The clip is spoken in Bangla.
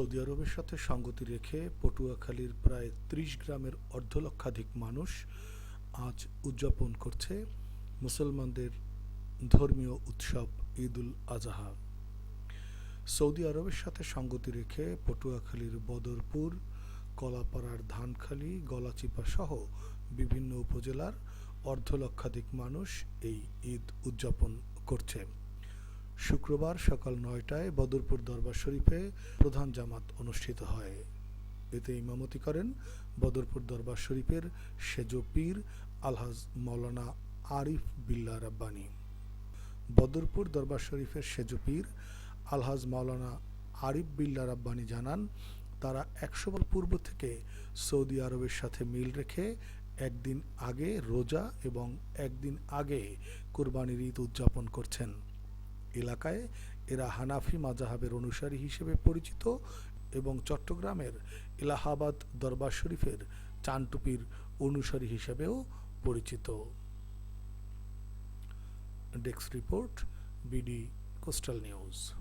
সৌদি আরবের সাথে সঙ্গতি রেখে পটুয়াখালীর প্রায় ত্রিশ গ্রামের অর্ধলক্ষাধিক মানুষ আজ উদযাপন করছে মুসলমানদের ধর্মীয় উৎসব ঈদুল আজহা। সৌদি আরবের সাথে সঙ্গতি রেখে পটুয়াখালীর বদরপুর, কলাপাড়ার ধানখালী, গলাচিপা সহ বিভিন্ন উপজেলার অর্ধলক্ষাধিক মানুষ এই ঈদ উদযাপন করছে। শুক্রবার সকাল নয়টায় বদরপুর দরবার শরীফে প্রধান জামাত অনুষ্ঠিত হয়। এতে ইমামতি করেন বদরপুর দরবার শরীফের সেজ পীর আলহাজ মৌলানা আরিফ বিল্লা রাব্বানী। বদরপুর দরবার শরীফের সেজ পীর আলহাজ মাওলানা আরিফ বিল্লা রাব্বানী জানান, তারা একশো বছর পূর্ব থেকে সৌদি আরবের সাথে মিল রেখে একদিন আগে রোজা এবং একদিন আগে কোরবানির ঈদ উদযাপন করছেন। এলাকায় এরা হানাফি মাজাহাবের অনুসারী হিসেবে পরিচিত এবং চট্টগ্রামের এলাহাবাদ দরবার শরীফের চানটুপির অনুসারী হিসেবেও পরিচিত। Desk report, BD coastal news.